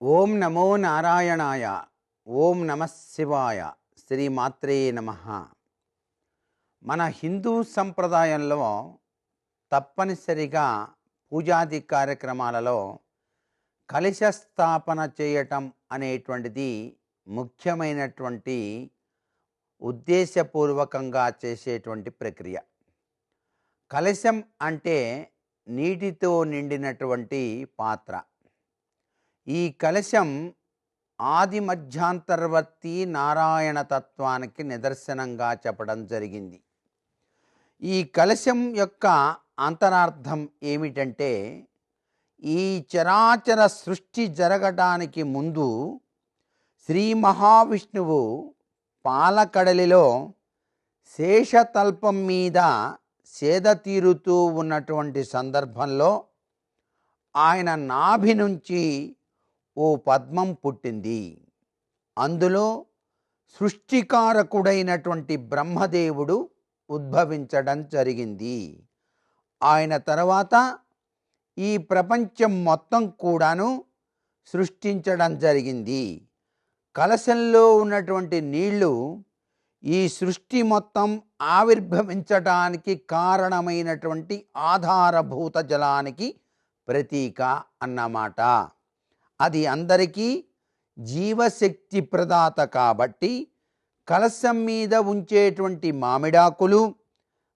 ఓం నమో నారాయణాయ ఓం నమ శివాయ శ్రీమాత్రే నమ. మన హిందూ సంప్రదాయంలో తప్పనిసరిగా పూజాది కార్యక్రమాలలో కలిశ స్థాపన చేయటం అనేటువంటిది ముఖ్యమైనటువంటి ఉద్దేశపూర్వకంగా చేసేటువంటి ప్రక్రియ. కలశం అంటే నీటితో నిండినటువంటి పాత్ర. ఈ కలశం ఆది మధ్యాంతర్వర్తి నారాయణ తత్వానికి నిదర్శనంగా చెప్పడం జరిగింది. ఈ కలశం యొక్క అంతరార్థం ఏమిటంటే ఈ చరాచర సృష్టి జరగడానికి ముందు శ్రీ మహావిష్ణువు పాలకడలిలో శేషతల్పం మీద సేద తీరుతూ ఉన్నటువంటి సందర్భంలో ఆయన నాభి నుంచి ఓ పద్మం పుట్టింది. అందులో సృష్టికారకుడైనటువంటి బ్రహ్మదేవుడు ఉద్భవించడం జరిగింది. ఆయన తర్వాత ఈ ప్రపంచం మొత్తం కూడాను సృష్టించడం జరిగింది. కలశంలో ఉన్నటువంటి నీళ్ళు ఈ సృష్టి మొత్తం ఆవిర్భవించటానికి కారణమైనటువంటి ఆధారభూత జలానికి ప్రతీక అన్నమాట. అది అందరికీ జీవశక్తి ప్రదాత కాబట్టి కలశం మీద ఉంచేటువంటి మామిడాకులు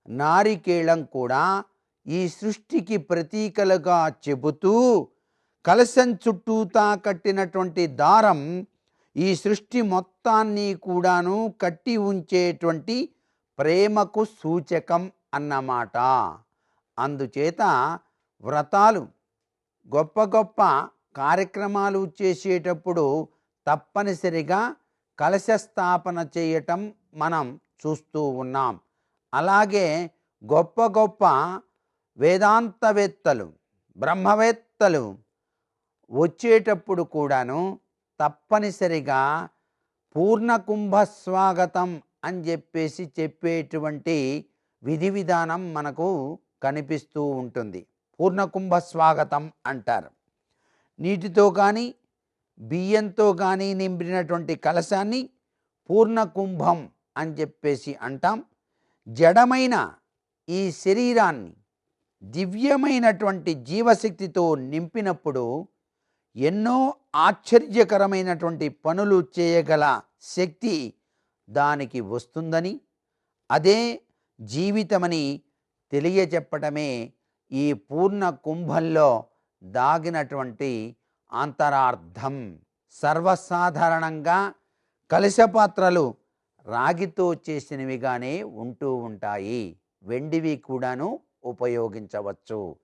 నారికేళం కూడా ఈ సృష్టికి ప్రతీకలుగా చెబుతూ కలశం చుట్టూతా కట్టినటువంటి దారం ఈ సృష్టి మొత్తాన్ని కూడాను కట్టి ఉంచేటువంటి ప్రేమకు సూచకం అన్నమాట. అందుచేత వ్రతాలు గొప్ప గొప్ప కార్యక్రమాలు చేసేటప్పుడు తప్పనిసరిగా కలశ స్థాపన చేయటం మనం చూస్తూ ఉన్నాం. అలాగే గొప్ప గొప్ప వేదాంతవేత్తలు బ్రహ్మవేత్తలు వచ్చేటప్పుడు కూడాను తప్పనిసరిగా పూర్ణ కుంభ స్వాగతం అని చెప్పేసి చెప్పేటువంటి విధి విధానం మనకు కనిపిస్తూ ఉంటుంది. పూర్ణ కుంభ స్వాగతం అంటారు. నీటితో కానీ బియ్యంతో కానీ నింపినటువంటి కలశాన్ని పూర్ణ కుంభం అని చెప్పేసి అంటాం. జడమైన ఈ శరీరాన్ని దివ్యమైనటువంటి జీవశక్తితో నింపినప్పుడు ఎన్నో ఆశ్చర్యకరమైనటువంటి పనులు చేయగల శక్తి దానికి వస్తుందని అదే జీవితమని తెలియచెప్పటమే ఈ పూర్ణ కుంభంలో దాగినటువంటి అంతరార్థం. సర్వసాధారణంగా కలశపాత్రలు రాగితో చేసినవిగానే ఉంటూ ఉంటాయి. వెండివి కూడాను ఉపయోగించవచ్చు.